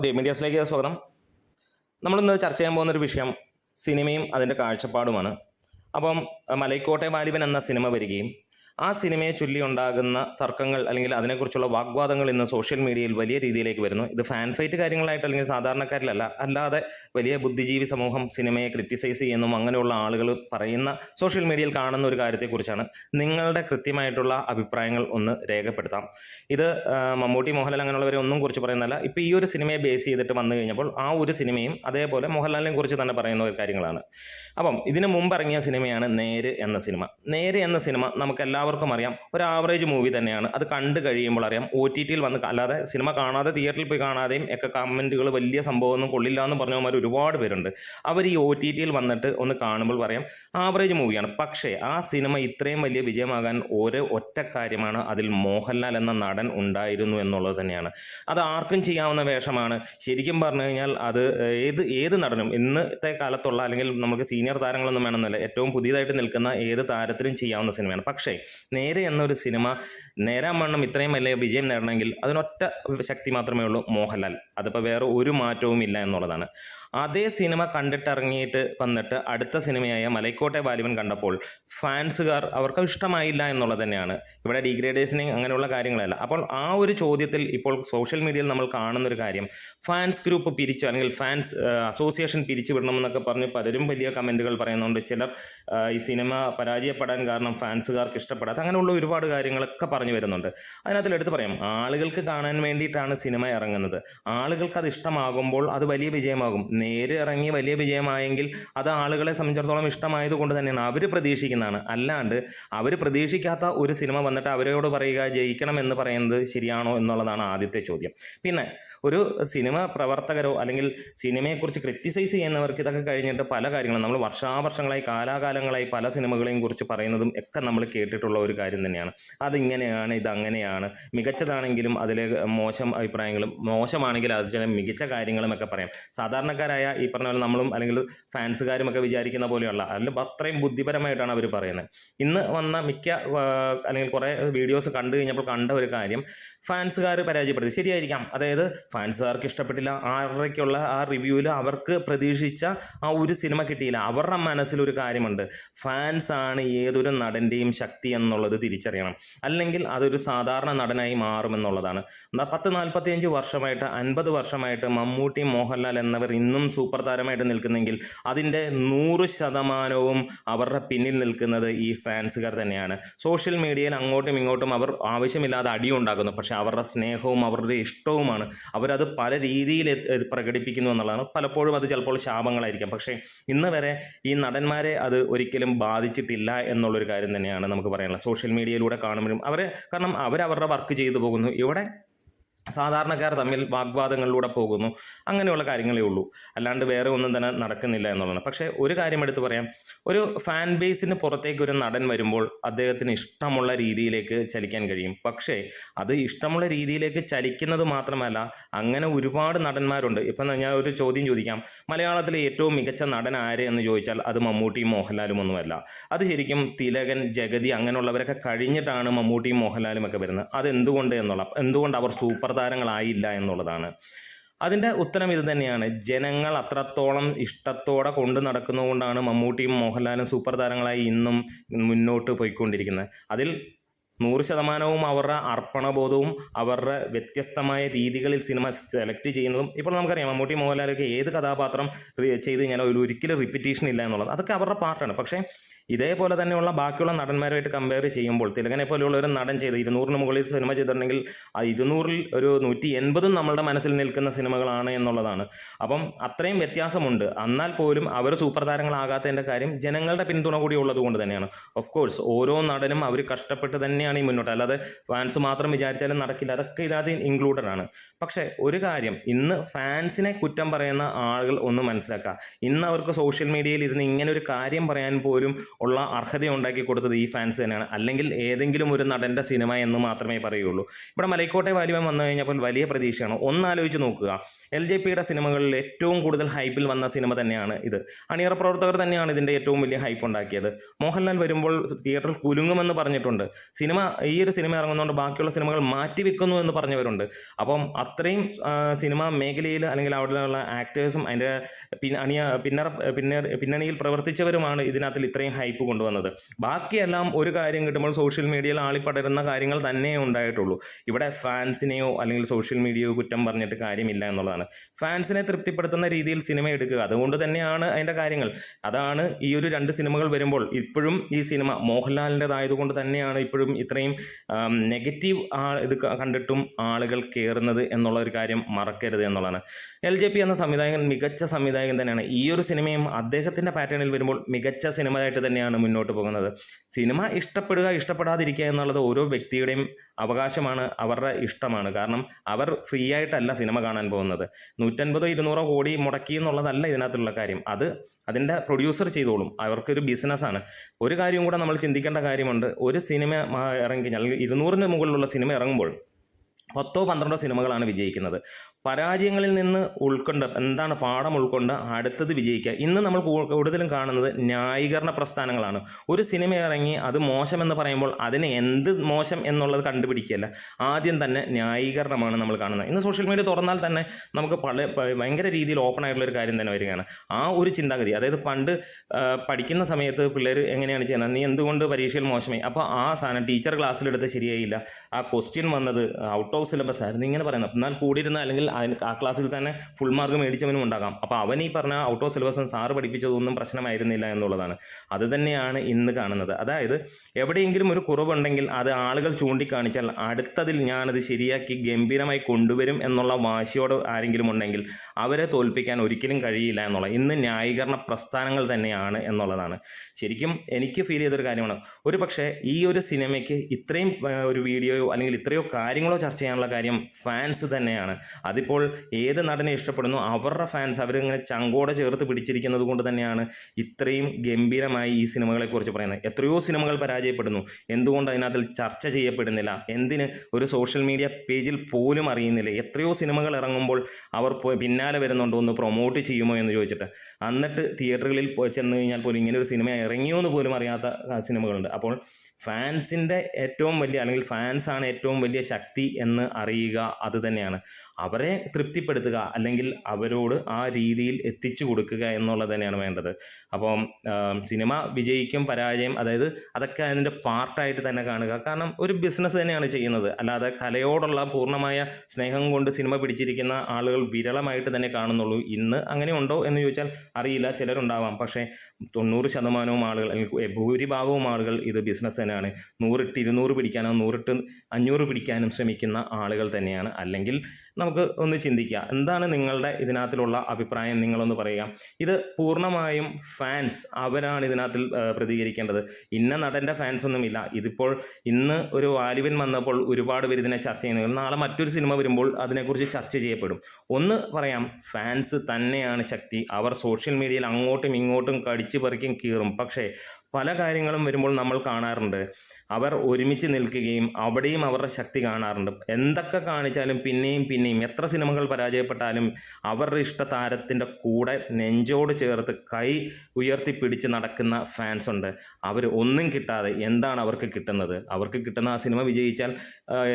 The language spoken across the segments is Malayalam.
ഡേ മീഡിയാസിലേക്ക് സ്വാഗതം. നമ്മളിന്ന് ചർച്ച ചെയ്യാൻ പോകുന്ന ഒരു വിഷയം സിനിമയും അതിന്റെ കാഴ്ചപ്പാടുമാണ്. അപ്പം മലൈക്കോട്ടെ വാലിബൻ എന്ന സിനിമ വരികയും ആ സിനിമയെ ചൊല്ലി ഉണ്ടാകുന്ന തർക്കങ്ങൾ അല്ലെങ്കിൽ അതിനെക്കുറിച്ചുള്ള വാഗ്വാദങ്ങൾ ഇന്ന് സോഷ്യൽ മീഡിയയിൽ വലിയ രീതിയിലേക്ക് വരുന്നു. ഇത് ഫാൻ ഫൈറ്റ് കാര്യങ്ങളായിട്ട് അല്ലെങ്കിൽ സാധാരണക്കാരിലല്ല. അല്ലാതെ വലിയ ബുദ്ധിജീവി സമൂഹം സിനിമയെ ക്രിറ്റിസൈസ് ചെയ്യുന്നതും അങ്ങനെയുള്ള ആളുകൾ പറയുന്ന സോഷ്യൽ മീഡിയയിൽ കാണുന്ന ഒരു കാര്യത്തെക്കുറിച്ചാണ് നിങ്ങളുടെ കൃത്യമായിട്ടുള്ള അഭിപ്രായങ്ങൾ ഒന്ന് രേഖപ്പെടുത്താം. ഇത് മമ്മൂട്ടി മോഹൻലാൽ അങ്ങനെയുള്ളവരെ ഒന്നും കുറിച്ച് പറയുന്നതല്ല. ഇപ്പോൾ ഈ ഒരു സിനിമയെ ബേസ് ചെയ്തിട്ട് വന്നു കഴിഞ്ഞപ്പോൾ ആ ഒരു സിനിമയും അതേപോലെ മോഹൻലാലിനെ കുറിച്ച് തന്നെ പറയുന്ന ഒരു കാര്യങ്ങളാണ്. അപ്പം ഇതിനു മുമ്പ് ഇറങ്ങിയ സിനിമയാണ് നേര് എന്ന സിനിമ. നേര് എന്ന സിനിമ നമുക്ക് എല്ലാവർക്കും അറിയാം. ഒരു ആവറേജ് മൂവി തന്നെയാണ്. അത് കണ്ടു കഴിയുമ്പോൾ അറിയാം. ഒ ടി ടിയിൽ വന്ന് അല്ലാതെ സിനിമ കാണാതെ തിയേറ്ററിൽ പോയി കാണാതെയും ഒക്കെ കമന്റുകൾ വലിയ സംഭവമൊന്നും കൊള്ളില്ല എന്ന് പറഞ്ഞവന്മാർ ഒരുപാട് പേരുണ്ട്. അവർ ഈ ഒ ടി ടിയിൽ വന്നിട്ട് ഒന്ന് കാണുമ്പോൾ പറയാം ആവറേജ് മൂവിയാണ് പക്ഷേ ആ സിനിമ ഇത്രയും വലിയ വിജയമാകാൻ ഓരോ ഒറ്റ കാര്യമാണ്. അതിൽ മോഹൻലാൽ എന്ന നടൻ ഉണ്ടായിരുന്നു എന്നുള്ളത് തന്നെയാണ്. അത് ആർക്കും ചെയ്യാവുന്ന വേഷമാണ്. ശരിക്കും പറഞ്ഞു കഴിഞ്ഞാൽ അത് ഏത് ഏത് നടനും ഇന്നത്തെ കാലത്തുള്ള അല്ലെങ്കിൽ നമുക്ക് സീനിയർ താരങ്ങളൊന്നും വേണമെന്നല്ല ഏറ്റവും പുതിയതായിട്ട് നിൽക്കുന്ന ഏത് താരത്തിനും ചെയ്യാവുന്ന സിനിമയാണ് പക്ഷേ നേരെ എന്നൊരു സിനിമ നേരാൻ വണ്ണം ഇത്രയും വലിയ വിജയം നേടണമെങ്കിൽ അതിനൊറ്റ ശക്തി മാത്രമേ ഉള്ളൂ മോഹൻലാൽ. അതിപ്പോൾ വേറെ ഒരു മാറ്റവും ഇല്ല എന്നുള്ളതാണ്. അതേ സിനിമ കണ്ടിട്ടിറങ്ങിയിട്ട് വന്നിട്ട് അടുത്ത സിനിമയായ മലൈക്കോട്ടെ ബാലിവൻ കണ്ടപ്പോൾ ഫാൻസുകാർ അവർക്ക് ഇഷ്ടമായില്ല എന്നുള്ളത് തന്നെയാണ്. ഇവിടെ ഡീഗ്രേഡേഴ്സിനെ അങ്ങനെയുള്ള കാര്യങ്ങളല്ല. അപ്പോൾ ആ ഒരു ചോദ്യത്തിൽ ഇപ്പോൾ സോഷ്യൽ മീഡിയയിൽ നമ്മൾ കാണുന്നൊരു കാര്യം ഫാൻസ് ഗ്രൂപ്പ് പിരിച്ചു അല്ലെങ്കിൽ ഫാൻസ് അസോസിയേഷൻ പിരിച്ചു വിടണമെന്നൊക്കെ പറഞ്ഞ് പലരും വലിയ കമന്റുകൾ പറയുന്നുണ്ട്. ചിലർ ഈ സിനിമ പരാജയപ്പെടാൻ കാരണം ഫാൻസുകാർക്ക് ഇഷ്ടപ്പെടാത്ത അങ്ങനെയുള്ള ഒരുപാട് കാര്യങ്ങളൊക്കെ പറഞ്ഞു വരുന്നുണ്ട്. അതിനകത്തിൽ എടുത്ത് പറയാം ആളുകൾക്ക് കാണാൻ വേണ്ടിയിട്ടാണ് സിനിമ ഇറങ്ങുന്നത്. ആളുകൾക്ക് അത് ഇഷ്ടമാകുമ്പോൾ അത് വലിയ വിജയമാകും. നേരെ ഇറങ്ങി വലിയ വിജയമായെങ്കിൽ അത് ആളുകളെ സംബന്ധിച്ചിടത്തോളം ഇഷ്ടമായത് കൊണ്ട് തന്നെയാണ്. അവർ പ്രതീക്ഷിക്കുന്നതാണ്. അല്ലാണ്ട് അവർ പ്രതീക്ഷിക്കാത്ത ഒരു സിനിമ വന്നിട്ട് അവരോട് പറയുക ജയിക്കണം എന്ന് പറയുന്നത് ശരിയാണോ എന്നുള്ളതാണ് ആദ്യത്തെ ചോദ്യം. പിന്നെ ഒരു സിനിമ പ്രവർത്തകരോ അല്ലെങ്കിൽ സിനിമയെക്കുറിച്ച് ക്രിറ്റിസൈസ് ചെയ്യുന്നവർക്ക് ഇതൊക്കെ കഴിഞ്ഞിട്ട് പല കാര്യങ്ങളും നമ്മൾ വർഷാവർഷങ്ങളായി കാലാകാലങ്ങളായി പല സിനിമകളെയും കുറിച്ച് പറയുന്നതും ഒക്കെ നമ്മൾ കേട്ടിട്ടുള്ള ഒരു കാര്യം തന്നെയാണ്. അതിങ്ങനെയാണ് ഇതങ്ങനെയാണ്. മികച്ചതാണെങ്കിലും അതിലെ മോശം അഭിപ്രായങ്ങളും മോശമാണെങ്കിൽ അത് മികച്ച കാര്യങ്ങളും ഒക്കെ പറയാം. സാധാരണക്കാരായ ഈ പറഞ്ഞ പോലെ നമ്മളും അല്ലെങ്കിൽ ഫാൻസുകാരും ഒക്കെ വിചാരിക്കുന്ന പോലെയുള്ള അതിൽ അത്രയും ബുദ്ധിപരമായിട്ടാണ് അവർ പറയുന്നത്. ഇന്ന് വന്ന മിക്ക അല്ലെങ്കിൽ കുറേ വീഡിയോസ് കണ്ടു കഴിഞ്ഞപ്പോൾ കണ്ട ഒരു കാര്യം ഫാൻസുകാർ പരാജയപ്പെടുത്തി. ശരിയായിരിക്കാം. അതായത് ഫാൻസുകാർക്ക് ഇഷ്ടപ്പെട്ടില്ല ആറരയ്ക്കുള്ള ആ റിവ്യൂവിൽ അവർക്ക് പ്രതീക്ഷിച്ച ആ ഒരു സിനിമ കിട്ടിയില്ല. അവരുടെ മനസ്സിലൊരു കാര്യമുണ്ട്. ഫാൻസാണ് ഏതൊരു നടന്റെയും ശക്തി എന്നുള്ളത് തിരിച്ചറിയണം. അല്ലെങ്കിൽ അതൊരു സാധാരണ നടനായി മാറുമെന്നുള്ളതാണ്. പത്ത് നാൽപ്പത്തിയഞ്ച് വർഷമായിട്ട് അൻപത് വർഷമായിട്ട് മമ്മൂട്ടി മോഹൻലാൽ എന്നിവർ ഇന്നും സൂപ്പർ താരമായിട്ട് നിൽക്കുന്നെങ്കിൽ അതിന്റെ നൂറ് ശതമാനവും അവരുടെ പിന്നിൽ നിൽക്കുന്നത് ഈ ഫാൻസുകാർ തന്നെയാണ്. സോഷ്യൽ മീഡിയയിൽ അങ്ങോട്ടും ഇങ്ങോട്ടും അവർ ആവശ്യമില്ലാതെ അടിയുണ്ടാക്കുന്നു പക്ഷേ അവരുടെ സ്നേഹവും അവരുടെ ഇഷ്ടവുമാണ്. അവരത് പല രീതിയിൽ പ്രകടിപ്പിക്കുന്നു എന്നുള്ളതാണ്. പലപ്പോഴും അത് ചിലപ്പോൾ ശാപങ്ങളായിരിക്കാം. പക്ഷേ ഇന്ന് വരെ ഈ നടന്മാരെ അത് ഒരിക്കലും ബാധിച്ചിട്ടില്ല എന്നുള്ളൊരു കാര്യം തന്നെയാണ് നമുക്ക് പറയാനുള്ളത്. സോഷ്യൽ മീഡിയയിലൂടെ കാണുമ്പോഴും അവരെ കാരണം അവരവരുടെ വർക്ക് ചെയ്തു പോകുന്നു. ഇവിടെ സാധാരണക്കാർ തമ്മിൽ വാഗ്വാദങ്ങളിലൂടെ പോകുന്നു. അങ്ങനെയുള്ള കാര്യങ്ങളേ ഉള്ളൂ. അല്ലാണ്ട് വേറെ ഒന്നും തന്നെ നടക്കുന്നില്ല എന്നുള്ളതാണ്. പക്ഷേ ഒരു കാര്യം എടുത്ത് പറയാം. ഒരു ഫാൻ ബേസിന് പുറത്തേക്ക് ഒരു നടൻ വരുമ്പോൾ അദ്ദേഹത്തിന് ഇഷ്ടമുള്ള രീതിയിലേക്ക് ചലിക്കാൻ കഴിയും. പക്ഷേ അത് ഇഷ്ടമുള്ള രീതിയിലേക്ക് ചലിക്കുന്നത് മാത്രമല്ല അങ്ങനെ ഒരുപാട് നടന്മാരുണ്ട്. ഇപ്പം ഞാൻ ഒരു ചോദ്യം ചോദിക്കാം. മലയാളത്തിലെ ഏറ്റവും മികച്ച നടൻ ആര് എന്ന് ചോദിച്ചാൽ അത് മമ്മൂട്ടിയും മോഹൻലാലും ഒന്നുമല്ല. അത് ശരിക്കും തിലകൻ ജഗതി അങ്ങനെയുള്ളവരൊക്കെ കഴിഞ്ഞിട്ടാണ് മമ്മൂട്ടിയും മോഹൻലാലും ഒക്കെ വരുന്നത്. അത് എന്തുകൊണ്ട് എന്നുള്ള എന്തുകൊണ്ട് അവർ സൂപ്പർ താരങ്ങളായില്ല എന്നുള്ളതാണ്. അതിന്റെ ഉത്തരം ഇത് തന്നെയാണ്. ജനങ്ങൾ അത്രത്തോളം ഇഷ്ടത്തോടെ കൊണ്ട് നടക്കുന്നതുകൊണ്ടാണ് മമ്മൂട്ടിയും മോഹൻലാലും സൂപ്പർ താരങ്ങളായി ഇന്നും മുന്നോട്ട് പോയിക്കൊണ്ടിരിക്കുന്നത്. അതിൽ നൂറ് ശതമാനവും അവരുടെ അർപ്പണബോധവും അവരുടെ വ്യത്യസ്തമായ രീതികളിൽ സിനിമ സെലക്ട് ചെയ്യുന്നതും ഇപ്പോൾ നമുക്കറിയാം മമ്മൂട്ടി മോഹൻലാലൊക്കെ ഏത് കഥാപാത്രം ചെയ്ത് കഴിഞ്ഞാൽ ഒരു ഒരിക്കലും റിപ്പീറ്റേഷൻ ഇല്ല എന്നുള്ളത്. അതൊക്കെ അവരുടെ പാർട്ടാണ് പക്ഷേ ഇതേപോലെ തന്നെയുള്ള ബാക്കിയുള്ള നടന്മാരുമായിട്ട് കമ്പയർ ചെയ്യുമ്പോൾ തിലകനെ പോലെയുള്ള ഒരു നടൻ ചെയ്ത് ഇരുന്നൂറിന് മുകളിൽ സിനിമ ചെയ്തിട്ടുണ്ടെങ്കിൽ ആ ഇരുന്നൂറിൽ ഒരു നൂറ്റി എൺപതും നമ്മളുടെ മനസ്സിൽ നിൽക്കുന്ന സിനിമകളാണ് എന്നുള്ളതാണ്. അപ്പം അത്രയും വ്യത്യാസമുണ്ട്. എന്നാൽ പോലും അവർ സൂപ്പർ താരങ്ങളാകാത്തതിന്റെ കാര്യം ജനങ്ങളുടെ പിന്തുണ കൂടി ഉള്ളത് കൊണ്ട് തന്നെയാണ്. ഓഫ് കോഴ്സ് ഓരോ നടനും അവർ കഷ്ടപ്പെട്ട് തന്നെയാണ് ഈ മുന്നോട്ട്. അല്ലാതെ ഫാൻസ് മാത്രം വിചാരിച്ചാലും നടക്കില്ല. അതൊക്കെ ഇതിനകത്ത് ഇൻക്ലൂഡഡ് ആണ്. പക്ഷേ ഒരു കാര്യം ഇന്ന് ഫാൻസിനെ കുറ്റം പറയുന്ന ആളുകൾ ഒന്ന് മനസ്സിലാക്കുക. ഇന്ന് അവർക്ക് സോഷ്യൽ മീഡിയയിൽ ഇരുന്ന് ഇങ്ങനെ ഒരു കാര്യം പറയാൻ പോലും ഉള്ള അർഹത ഉണ്ടാക്കി കൊടുത്തത് ഈ ഫാൻസ് തന്നെയാണ്. അല്ലെങ്കിൽ ഏതെങ്കിലും ഒരു നടന്റെ സിനിമ എന്ന് മാത്രമേ പറയുള്ളൂ. ഇവിടെ മലൈക്കോട്ടെ വാലിബൻ വന്നു കഴിഞ്ഞപ്പോൾ വലിയ പ്രതീക്ഷയാണ്. ഒന്നാലോചിച്ച് നോക്കുക. എൽ ജെ പിയുടെ സിനിമകളിൽ ഏറ്റവും കൂടുതൽ ഹൈപ്പിൽ വന്ന സിനിമ തന്നെയാണ് ഇത്. അണിയറ പ്രവർത്തകർ തന്നെയാണ് ഇതിന്റെ ഏറ്റവും വലിയ ഹൈപ്പ് ഉണ്ടാക്കിയത്. മോഹൻലാൽ വരുമ്പോൾ തിയേറ്ററിൽ കുലുങ്ങുമെന്ന് പറഞ്ഞിട്ടുണ്ട്. സിനിമ ഈ ഒരു സിനിമ ഇറങ്ങുന്നതുകൊണ്ട് ബാക്കിയുള്ള സിനിമകൾ മാറ്റിവെക്കുന്നു എന്ന് പറഞ്ഞവരുണ്ട്. അപ്പം അത്രയും സിനിമ മേഖലയിൽ അല്ലെങ്കിൽ അവിടെയുള്ള ആക്ടേഴ്സും അതിന്റെ അണിയ പിന്നറ പിന്നെ പിന്നണിയിൽ പ്രവർത്തിച്ചവരുമാണ് ഇതിനകത്തിൽ ഇത്രയും ഹൈപ്പ് കൊണ്ടുവന്നത്. ബാക്കിയെല്ലാം ഒരു കാര്യം കിട്ടുമ്പോൾ സോഷ്യൽ മീഡിയയിൽ ആളിപ്പടരുന്ന കാര്യങ്ങൾ തന്നെ ഉണ്ടായിട്ടുള്ളൂ. ഇവിടെ ഫാൻസിനെയോ അല്ലെങ്കിൽ സോഷ്യൽ മീഡിയയോ കുറ്റം പറഞ്ഞിട്ട് കാര്യമില്ല എന്നുള്ളതാണ്. ഫാൻസിനെ തൃപ്തിപ്പെടുത്തുന്ന രീതിയിൽ സിനിമ എടുക്കുക. അതുകൊണ്ട് തന്നെയാണ് അതിന്റെ കാര്യങ്ങൾ. അതാണ് ഈ ഒരു രണ്ട് സിനിമകൾ വരുമ്പോൾ ഇപ്പോഴും ഈ സിനിമ മോഹൻലാലിന്റെതായതുകൊണ്ട് തന്നെയാണ് ഇപ്പോഴും ഇത്രയും നെഗറ്റീവ് ആ ഇത് കണ്ടിട്ടും ആളുകൾ കയറുന്നത് എന്നുള്ള ഒരു കാര്യം മറക്കരുത് എന്നുള്ളതാണ്. എൽ ജെ പി എന്ന സംവിധായകൻ മികച്ച സംവിധായകൻ തന്നെയാണ്. ഈ ഒരു സിനിമയും അദ്ദേഹത്തിന്റെ പാറ്റേണിൽ വരുമ്പോൾ മികച്ച സിനിമയായിട്ട് തന്നെയാണ് മുന്നോട്ട് പോകുന്നത്. സിനിമ ഇഷ്ടപ്പെടുക ഇഷ്ടപ്പെടാതിരിക്കുക എന്നുള്ളത് ഓരോ വ്യക്തിയുടെയും അവകാശമാണ് അവരുടെ ഇഷ്ടമാണ്. കാരണം അവർ ഫ്രീ ആയിട്ടല്ല സിനിമ കാണാൻ പോകുന്നത്. നൂറ്റൻപതോ ഇരുന്നൂറോ കോടി മുടക്കി എന്നുള്ളതല്ല ഇതിനകത്തുള്ള കാര്യം. അത് അതിന്റെ പ്രൊഡ്യൂസർ ചെയ്തോളും. അവർക്കൊരു ബിസിനസ്സാണ് ഒരു കാര്യം കൂടെ നമ്മൾ ചിന്തിക്കേണ്ട കാര്യമുണ്ട്. ഒരു സിനിമ ഇറങ്ങി അല്ലെങ്കിൽ ഇരുന്നൂറിന് മുകളിലുള്ള സിനിമ ഇറങ്ങുമ്പോൾ പത്തോ പന്ത്രണ്ടോ സിനിമകളാണ് വിജയിക്കുന്നത്. പരാജയങ്ങളിൽ നിന്ന് ഉൾക്കൊണ്ട് എന്താണ് പാഠം ഉൾക്കൊണ്ട് അടുത്തത് വിജയിക്കുക. ഇന്ന് നമ്മൾ കൂടുതലും കാണുന്നത് ന്യായീകരണ പ്രസ്ഥാനങ്ങളാണ്. ഒരു സിനിമ ഇറങ്ങി അത് മോശമെന്ന് പറയുമ്പോൾ അതിന് എന്ത് മോശം എന്നുള്ളത് കണ്ടുപിടിക്കുകയല്ല. ആദ്യം തന്നെ ന്യായീകരണമാണ് നമ്മൾ കാണുന്നത്. ഇന്ന് സോഷ്യൽ മീഡിയ തുറന്നാൽ തന്നെ നമുക്ക് പല ഭയങ്കര രീതിയിൽ ഓപ്പൺ ആയിട്ടുള്ള ഒരു കാര്യം തന്നെ വരികയാണ്. ആ ഒരു ചിന്താഗതി അതായത് പണ്ട് പഠിക്കുന്ന സമയത്ത് പിള്ളേർ എങ്ങനെയാണ് ചെയ്യുന്നത്? നീ എന്തുകൊണ്ട് പരീക്ഷയിൽ മോശമായി? അപ്പോൾ ആ സാധനം ടീച്ചർ ക്ലാസ്സിലെടുത്ത് ശരിയായില്ല. ആ ക്വസ്റ്റ്യൻ വന്നത് ഔട്ട് ഓഫ് സിലബസ് ആയിരുന്നു ഇങ്ങനെ പറയുന്നത്. എന്നാൽ കൂടിയിരുന്ന അല്ലെങ്കിൽ അതിന് ആ ക്ലാസ്സിൽ തന്നെ ഫുൾ മാർക്ക് മേടിച്ചവനും ഉണ്ടാകാം. അപ്പോൾ അവൻ ഈ പറഞ്ഞ ഔട്ട് ഓഫ് സിലബസും സാറ് പഠിപ്പിച്ചതൊന്നും പ്രശ്നമായിരുന്നില്ല എന്നുള്ളതാണ്. അത് തന്നെയാണ് ഇന്ന് കാണുന്നത്. അതായത് എവിടെയെങ്കിലും ഒരു കുറവുണ്ടെങ്കിൽ അത് ആളുകൾ ചൂണ്ടിക്കാണിച്ചാൽ അടുത്തതിൽ ഞാനത് ശരിയാക്കി ഗംഭീരമായി കൊണ്ടുവരും എന്നുള്ള വാശിയോട് ആരെങ്കിലും ഉണ്ടെങ്കിൽ അവരെ തോൽപ്പിക്കാൻ ഒരിക്കലും കഴിയില്ല എന്നുള്ള ഇന്ന് ന്യായീകരണ പ്രസ്ഥാനങ്ങൾ തന്നെയാണ് എന്നുള്ളതാണ്. ശരിക്കും എനിക്ക് ഫീൽ ചെയ്തൊരു കാര്യമാണ്. ഒരു പക്ഷേ ഈ ഒരു സിനിമയ്ക്ക് ഇത്രയും ഒരു വീഡിയോയോ അല്ലെങ്കിൽ ഇത്രയോ കാര്യങ്ങളോ ചർച്ച ചെയ്യാനുള്ള കാര്യം ഫാൻസ് തന്നെയാണ്. അതിപ്പോൾ ഏത് നടനെ ഇഷ്ടപ്പെടുന്നു അവരുടെ ഫാൻസ് അവരിങ്ങനെ ചങ്കോടെ ചേർത്ത് പിടിച്ചിരിക്കുന്നത് കൊണ്ട് തന്നെയാണ് ഇത്രയും ഗംഭീരമായി ഈ സിനിമകളെക്കുറിച്ച് പറയുന്നത്. എത്രയോ സിനിമകൾ പരാജയപ്പെടുന്നു. എന്തുകൊണ്ട് അതിനകത്തിൽ ചർച്ച ചെയ്യപ്പെടുന്നില്ല? എന്തിന് ഒരു സോഷ്യൽ മീഡിയ പേജിൽ പോലും അറിയുന്നില്ല? എത്രയോ സിനിമകൾ ഇറങ്ങുമ്പോൾ അവർ പിന്നാലെ വരുന്നുണ്ടോ ഒന്ന് പ്രൊമോട്ട് ചെയ്യുമോ എന്ന് ചോദിച്ചിട്ട്. എന്നിട്ട് തിയേറ്ററുകളിൽ ചെന്ന് കഴിഞ്ഞാൽ പോലും ഇങ്ങനെ ഒരു സിനിമ ഇറങ്ങിയോ എന്ന് പോലും അറിയാത്ത സിനിമകളുണ്ട്. അപ്പോൾ ഫാൻസിന്റെ ഏറ്റവും വലിയ അല്ലെങ്കിൽ ഫാൻസാണ് ഏറ്റവും വലിയ ശക്തി എന്ന് അറിയുക അത് തന്നെയാണ്. അവരെ തൃപ്തിപ്പെടുത്തുക അല്ലെങ്കിൽ അവരോട് ആ രീതിയിൽ എത്തിച്ചു കൊടുക്കുക എന്നുള്ളത് തന്നെയാണ് വേണ്ടത്. അപ്പം സിനിമ വിജയിക്കും പരാജയം അതായത് അതൊക്കെ അതിന്റെ പാർട്ടായിട്ട് തന്നെ കാണുക. കാരണം ഒരു ബിസിനസ് തന്നെയാണ് ചെയ്യുന്നത്. അല്ലാതെ കലയോടുള്ള പൂർണമായ സ്നേഹം കൊണ്ട് സിനിമ പിടിച്ചിരിക്കുന്ന ആളുകൾ വിരളമായിട്ട് തന്നെ കാണുന്നുള്ളൂ. ഇന്ന് അങ്ങനെ ഉണ്ടോ എന്ന് ചോദിച്ചാൽ അറിയില്ല. ചിലരുണ്ടാവാം. പക്ഷേ തൊണ്ണൂറ് ശതമാനവും ആളുകൾ അല്ലെങ്കിൽ ഭൂരിഭാഗവും ആളുകൾ ഇത് ബിസിനസ് തന്നെയാണ് നൂറിട്ട് ഇരുന്നൂറ് പിടിക്കാനോ നൂറിട്ട് അഞ്ഞൂറ് പിടിക്കാനും ശ്രമിക്കുന്ന ആളുകൾ തന്നെയാണ്. അല്ലെങ്കിൽ നമുക്ക് ഒന്ന് ചിന്തിക്കാം എന്താണ് നിങ്ങളുടെ ഇതിനകത്തിലുള്ള അഭിപ്രായം? നിങ്ങളൊന്ന് പറയുക. ഇത് പൂർണമായും ഫാൻസ് അവരാണ് ഇതിനകത്തിൽ പ്രതികരിക്കേണ്ടത്. ഇന്ന നടന്റെ ഫാൻസ് ഒന്നുമില്ല ഇതിപ്പോൾ ഇന്ന് ഒരു വാലിബൻ വന്നപ്പോൾ ഒരുപാട് പേര് ഇതിനെ ചർച്ച ചെയ്യുന്നു. നാളെ മറ്റൊരു സിനിമ വരുമ്പോൾ അതിനെക്കുറിച്ച് ചർച്ച ചെയ്യപ്പെടും. ഒന്ന് പറയാം ഫാൻസ് തന്നെയാണ് ശക്തി. അവർ സോഷ്യൽ മീഡിയയിൽ അങ്ങോട്ടും ഇങ്ങോട്ടും കടിച്ചു പറിക്കും കീറും. പക്ഷേ പല കാര്യങ്ങളും വരുമ്പോൾ നമ്മൾ കാണാറുണ്ട്. അവർ ഒരുമിച്ച് നിൽക്കുകയും അവിടെയും അവരുടെ ശക്തി കാണാറുണ്ട്. എന്തൊക്കെ കാണിച്ചാലും പിന്നെയും പിന്നെയും എത്ര സിനിമകൾ പരാജയപ്പെട്ടാലും അവരുടെ ഇഷ്ട താരത്തിന്റെ കൂടെ നെഞ്ചോട് ചേർത്ത് കൈ ഉയർത്തിപ്പിടിച്ച് നടക്കുന്ന ഫാൻസ് ഉണ്ട്. അവർ ഒന്നും കിട്ടാതെ എന്താണ് അവർക്ക് കിട്ടുന്നത്? അവർക്ക് കിട്ടുന്ന ആ സിനിമ വിജയിച്ചാൽ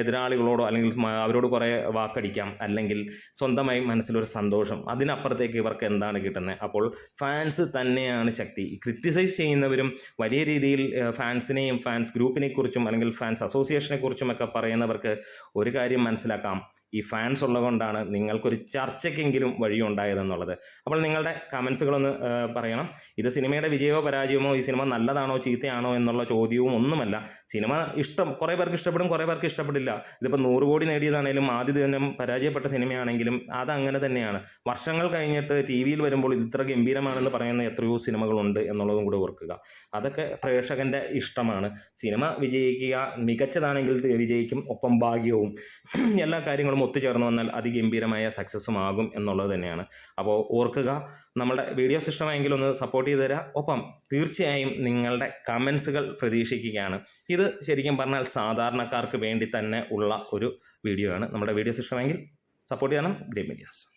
എതിരാളികളോടോ അല്ലെങ്കിൽ അവരോട് കുറേ വാക്കടിക്കാം. അല്ലെങ്കിൽ സ്വന്തമായി മനസ്സിലൊരു സന്തോഷം. അതിനപ്പുറത്തേക്ക് ഇവർക്ക് എന്താണ് കിട്ടുന്നത്? അപ്പോൾ ഫാൻസ് തന്നെയാണ് ശക്തി. ക്രിറ്റിസൈസ് ചെയ്യുന്നവരും വലിയ രീതിയിൽ ഫാൻസിനെയും ഫാൻസ് ഗ്രൂപ്പിനെ കുറിച്ചും അല്ലെങ്കിൽ ഫാൻസ് അസോസിയേഷനെ കുറിച്ചും ഒക്കെ പറയുന്നവർക്ക് ഒരു കാര്യം മനസ്സിലാക്കാം. ഈ ഫാൻസ് ഉള്ളതുകൊണ്ടാണ് നിങ്ങൾക്കൊരു ചർച്ചയ്ക്കെങ്കിലും വഴിയുണ്ടായതെന്നുള്ളത്. അപ്പോൾ നിങ്ങളുടെ കമൻസുകളൊന്ന് പറയണം. ഇത് സിനിമയുടെ വിജയമോ പരാജയമോ ഈ സിനിമ നല്ലതാണോ ചീത്തയാണോ എന്നുള്ള ചോദ്യവും ഒന്നുമല്ല സിനിമ ഇഷ്ടം കുറേ പേർക്ക് ഇഷ്ടപ്പെടും കുറേ പേർക്ക് ഇഷ്ടപ്പെടില്ല. ഇതിപ്പോൾ നൂറ് കോടി നേടിയതാണെങ്കിലും ആദ്യ ദിനം പരാജയപ്പെട്ട സിനിമയാണെങ്കിലും അത് അങ്ങനെ തന്നെയാണ്. വർഷങ്ങൾ കഴിഞ്ഞിട്ട് ടി വിയിൽ വരുമ്പോൾ ഇത് ഇത്ര ഗംഭീരമാണെന്ന് പറയുന്ന എത്രയോ സിനിമകളുണ്ട് എന്നുള്ളതും കൂടെ ഓർക്കുക. അതൊക്കെ പ്രേക്ഷകന്റെ ഇഷ്ടമാണ്. സിനിമ വിജയിക്കുക മികച്ചതാണെങ്കിൽ വിജയിക്കും ഒപ്പം ഭാഗ്യവും എല്ലാ കാര്യങ്ങളും ഒത്തുചേർന്ന് വന്നാൽ അതിഗംഭീരമായ സക്സസ്സും ആകും എന്നുള്ളത് തന്നെയാണ്. അപ്പോൾ ഓർക്കുക നമ്മുടെ വീഡിയോ ഇഷ്ടമായെങ്കിൽ ഒന്ന് സപ്പോർട്ട് ചെയ്ത് തരാം. ഒപ്പം തീർച്ചയായും നിങ്ങളുടെ കമൻസുകൾ പ്രതീക്ഷിക്കുകയാണ്. ഇത് ശരിക്കും പറഞ്ഞാൽ സാധാരണക്കാർക്ക് വേണ്ടി തന്നെ ഉള്ള ഒരു വീഡിയോ ആണ്. നമ്മുടെ വീഡിയോസ് ഇഷ്ടമെങ്കിൽ സപ്പോർട്ട് ചെയ്യണം ഗ്രേ മീഡിയാസ്.